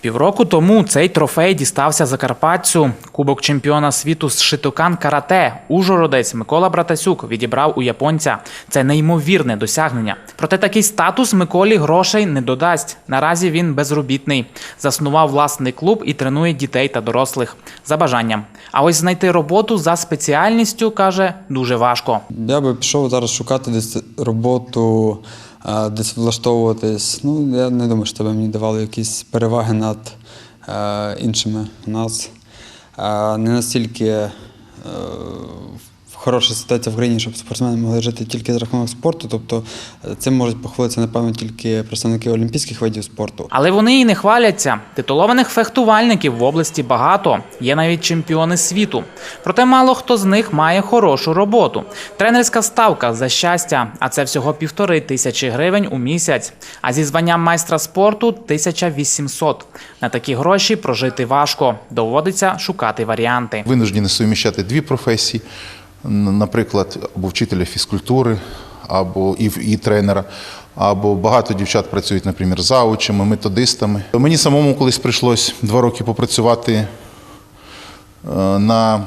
Півроку тому цей трофей дістався Закарпатцю. Кубок чемпіона світу з шитокан карате. Ужгородець Микола Братасюк відібрав у японця. Це неймовірне досягнення. Проте такий статус Миколі грошей не додасть. Наразі він безробітний. Заснував власний клуб і тренує дітей та дорослих за бажанням. А ось знайти роботу за спеціальністю каже дуже важко. Я би пішов зараз шукати десь роботу, десь влаштовуватись. Ну, я не думаю, що тебе мені давали якісь переваги над е, іншими у нас. Е, не настільки е, хороша ситуація в країні, щоб спортсмени могли жити тільки за рахунок спорту. Тобто е, цим можуть похвалитися, напевно, тільки представники олімпійських видів спорту. Але вони і не хваляться. Титулованих фехтувальників в області багато. Є навіть чемпіони світу. Проте мало хто з них має хорошу роботу. Тренерська ставка за щастя, а це всього півтори тисячі гривень у місяць. А зі званням майстра спорту 1800. На такі гроші прожити важко. Доводиться шукати варіанти. винуждені суміщати дві професії, наприклад, або вчителя фізкультури, або і, і тренера. Або багато дівчат працюють, наприклад, заучами, методистами. Мені самому колись прийшлось два роки попрацювати е, на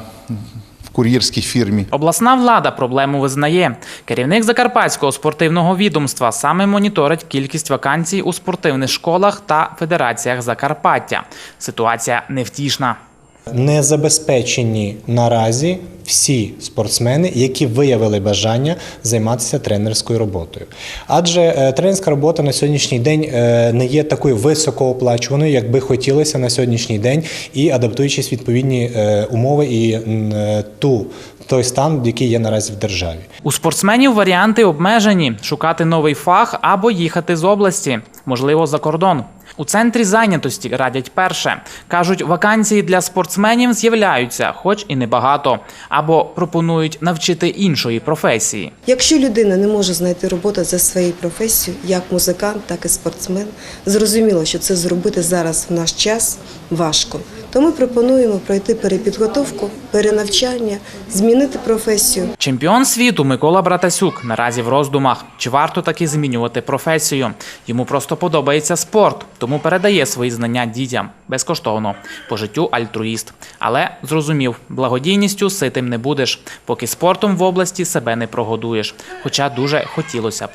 кур'єрській фірмі. Обласна влада проблему визнає. Керівник Закарпатського спортивного відомства саме моніторить кількість вакансій у спортивних школах та федераціях Закарпаття. Ситуація невтішна. Не забезпечені наразі всі спортсмени, які виявили бажання займатися тренерською роботою. Адже е, тренерська робота на сьогоднішній день е, не є такою високооплачуваною, як би хотілося на сьогоднішній день, і адаптуючись відповідні е, умови і ту той стан, який є наразі в державі. У спортсменів варіанти обмежені: шукати новий фах або їхати з області, можливо, за кордон. У центрі зайнятості радять перше. Кажуть, вакансії для спортсменів з'являються, хоч і небагато, або пропонують навчити іншої професії. Якщо людина не може знайти роботу за своєю професією, як музикант, так і спортсмен, зрозуміло, що це зробити зараз в наш час важко. То ми пропонуємо пройти перепідготовку, перенавчання, змінити професію. Чемпіон світу Микола Братасюк наразі в роздумах. Чи варто таки змінювати професію? Йому просто подобається спорт, тому передає свої знання дітям безкоштовно по життю альтруїст. Але зрозумів, благодійністю ситим не будеш, поки спортом в області себе не прогодуєш. Хоча дуже хотілося б.